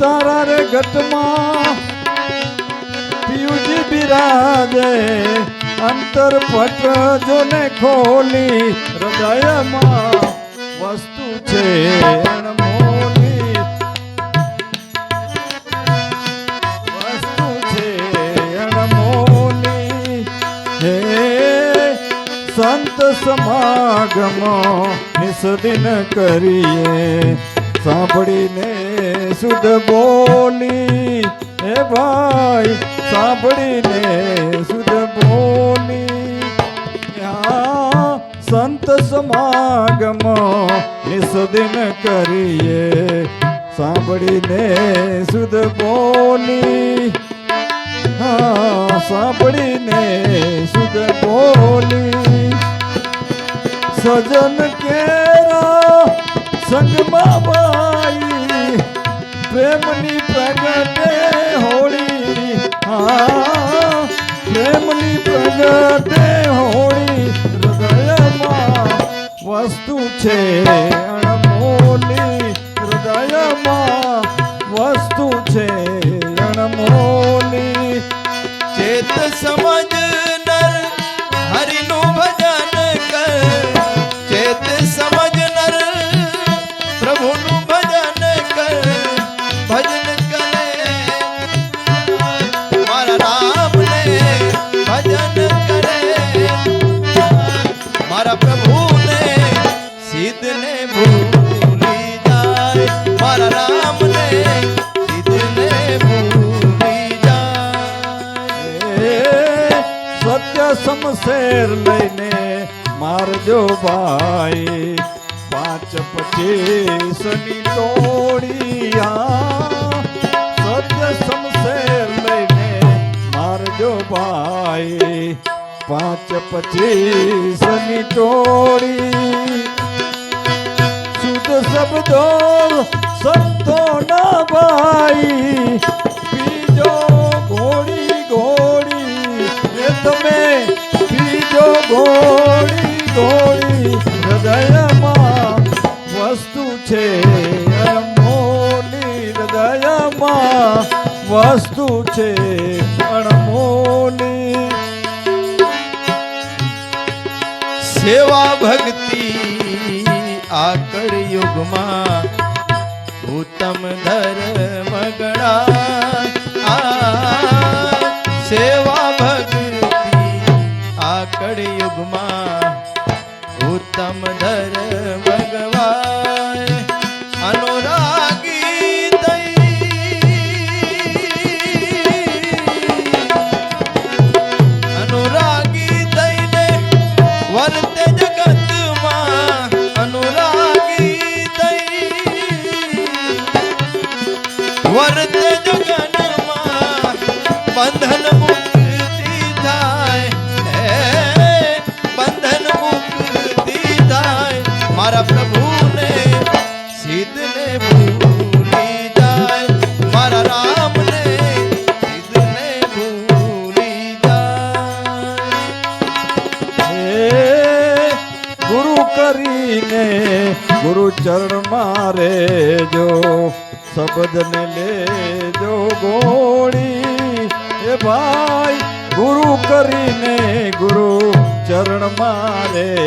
તારા રે ઘટમાં પિયુજી બિરાજે અંતર પટ જોને ખોલી હૃદયમાં વસ્તુ છે સંત સમાગમ નિસદિન કરીએ. સાંભળીને શુદ્ધ બોલી, હે ભાઈ, સાંભળીને શુદ્ધ બોલી. યા સંત સમાગમ નિસદિન કરીએ, સાંભળીને શુદ્ધ બોલી. હા, સાંભળીને શુદ્ધ બોલી. સજન કેરા પ્રેમની પ્રગટે હોળી હા પ્રેમની પ્રગટે હોળી હૃદયમાં વસ્તુ છે. ભાઈ પાંચ પચીસની ટોળિયા સત્ય સમશેર લઈને મારજો ભાઈ. પાંચ પચીસની ટોળી શુદ્ધ શબ્દો સંતો ના ભાઈ. બીજો ઘોડી ઘોડી. તમે બીજો ઘોડી ઘોડી. વસ્તુ છે અણમોલી સેવા ભક્તિ આ કળયુગમાં ઉત્તમ ધર્મ ગણાય. આ સેવા ભક્તિ આ કળયુગમાં ઉત્તમ ધર્મ ગવાય. અનુરાગી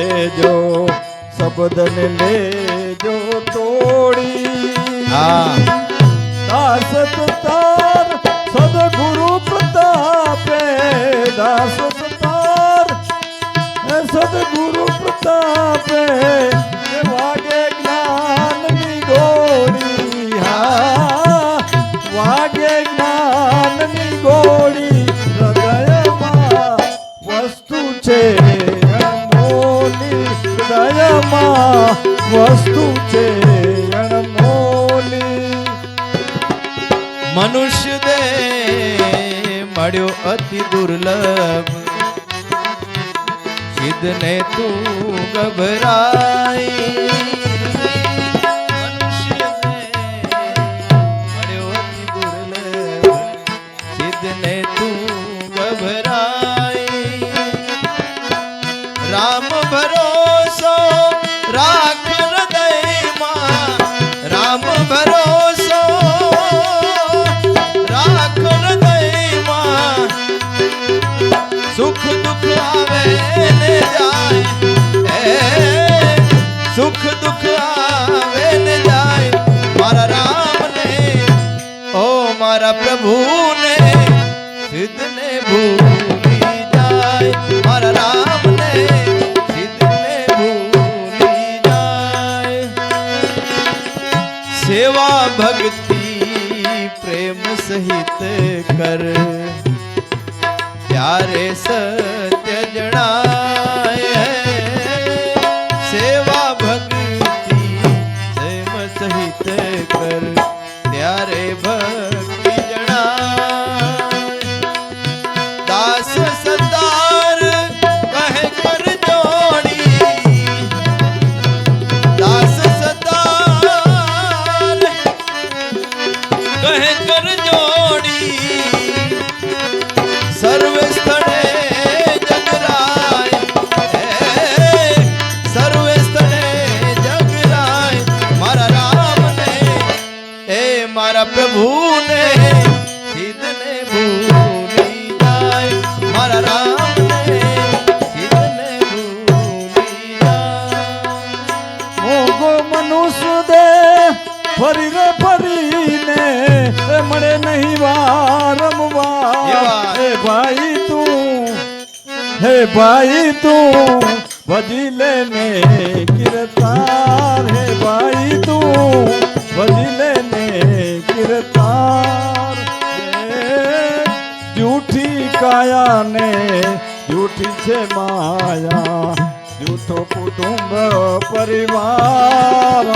મારે જો શબ્દને લેજો તોડી. હા. દાસ તાર સદગુરુ પ્રતાપે દાસ તાર સદગુરુ પ્રતાપે હે વાગે જ્ઞાનની ગોળી. હા વાગે જ્ઞાનની ગોળી હૃદયમાં વસ્તુ છે. હૃદયમાં વસ્તુ છે મનુષ્ય દે મળ્યો અતિ દુર્લભ. સિદ્ધને તું ગભરાઈ. રામ ભરોસો રાખ કર ત્યારે સત્ય જણાય ભાઈ તું ભજી લે ને કિરતાર હે ભાઈ તું ભજી લે ને કિરતાર જૂઠી કાયા ને જૂઠી છે માયા, જૂઠો કુટુંબ પરિવાર.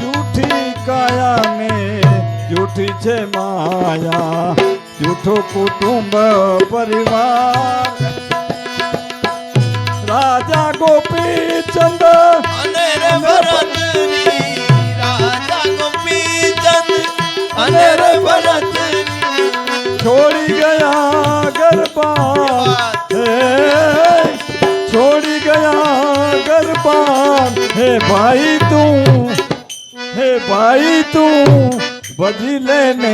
જૂઠી કાયા ને જૂઠી છે માયા જૂઠો કુટુંબ પરિવાર રાજા ગોપી ચંદ અને રે ભરતની રાજા ગોપીચંદ અને રે ભરતની છોડી ગયા ગરબા હે છોડી ગયા ગરબા હે ભાઈ તું હે ભાઈ તું ભજી લેને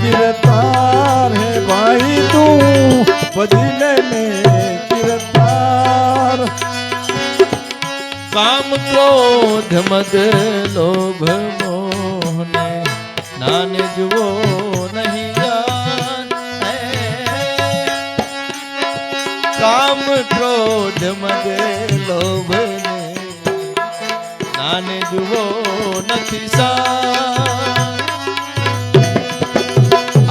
કિરતાર હે ભાઈ તું ભજી લેને કિરતાર કામ ક્રોધ મદ લોભ મોહને નાને જુઓ નહીં જાન હે. કામ ક્રોધ મદ લોભ ને નાને જુઓ નથી સાન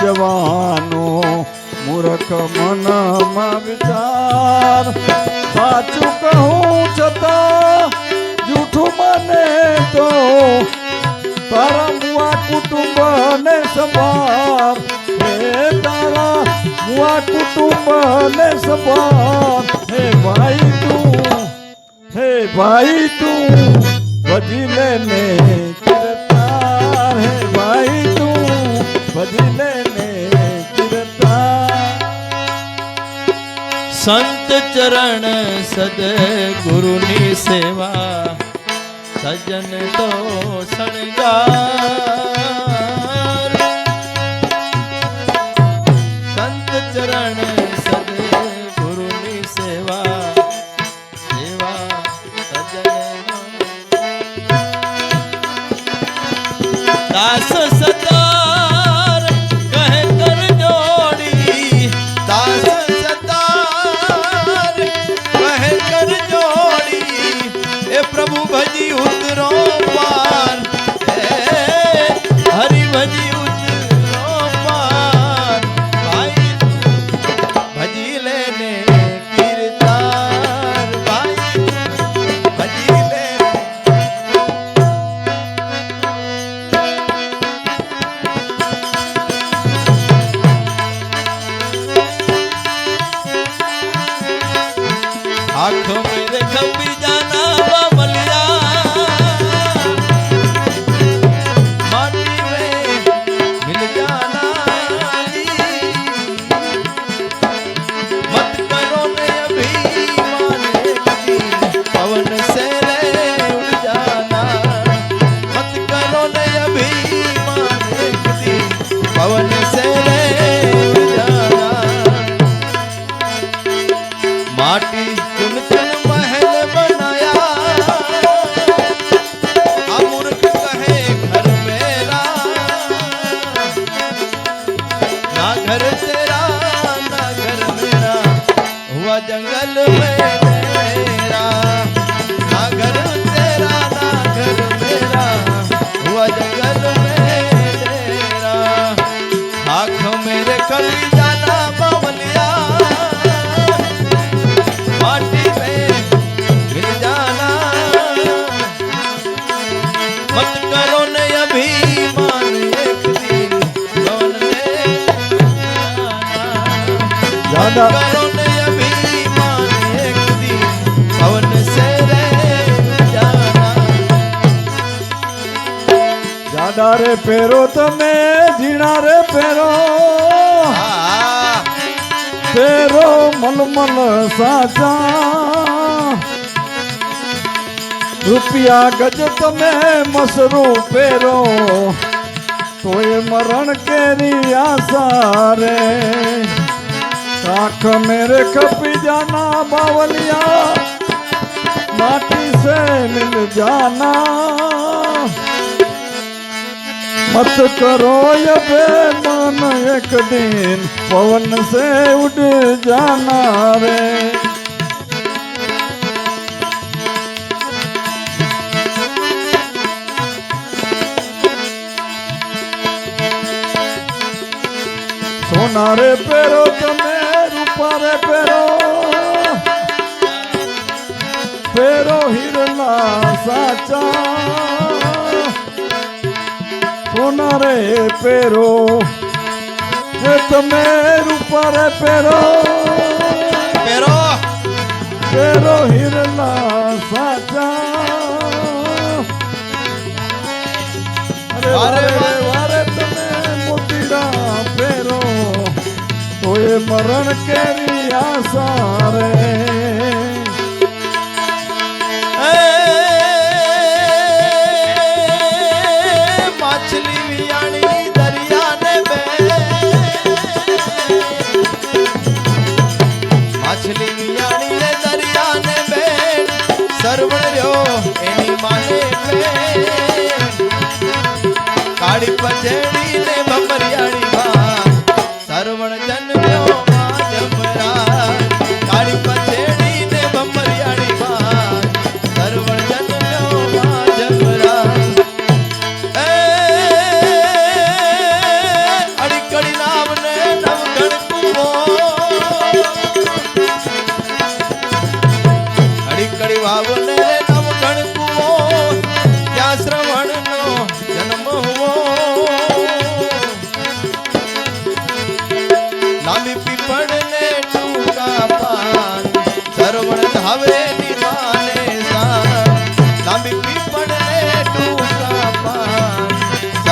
જવાનો મૂરખ મનમાં વિચાર. સાચું કહું છતાં જૂઠું મને તો તારા મુઆ કુટુંબ ને સંભાળ. હે તારા મુઆ કુટુંબ ને સંભાળ. હે ભાઈ તું, હે ભાઈ તું ભજી લે ને. સંત ચરણ સદ ગુરુની સેવા. સજન તો શણગાર. સંત ચરણ સદ ગુરુની સેવા. સેવા સજન. દાસ ज्यादा રે પેરો તમે જીણા રે પેરો પહેરો મલમલ સાચા. રૂપિયા ગજ તમે મસરૂ પેરો તોય મરણ કેરી આશા રે. કાખ મેરે કપી જાના બાવલિયા. માટી સે મિલ જાના. મત કરો બે મન એક દિન પવન સે ઉડ જાના રે સોના રે પેરો તમે રૂપા રે પેરો પેરો હિરના સાચા. સોના રે પેરો એ તમે રૂપા રે પેરો પેરો પેરો હિરના સાચા. અરે વારે તમે મોતીડા પેરો તો એ મરણ કેરી આશા રે.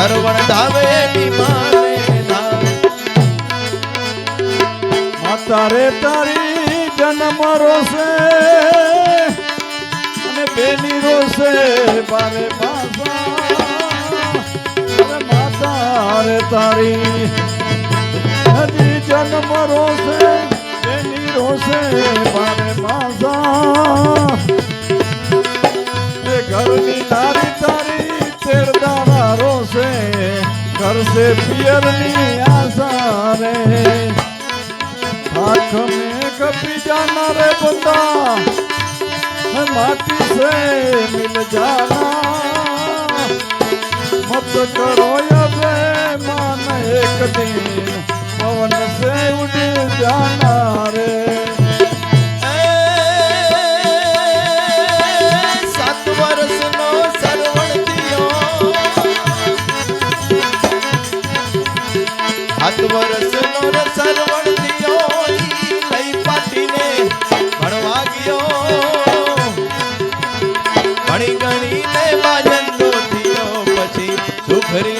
સરવણ ધાવે નિમાને સાન માતા રે તારી જન્મ રોશે અને બેની રોશે બારે અરે માતા રે તારી હજી જન્મ રોશે, બેની રોશે બારે એ ઘરની નારી કરશે પિયરની આશા રે. આખ મેં કપી જાના રે બંદા માટી સે મિલ જાના. મત કરો અબે માન એક દિન, પવન સે ઉડ જાના રે हरी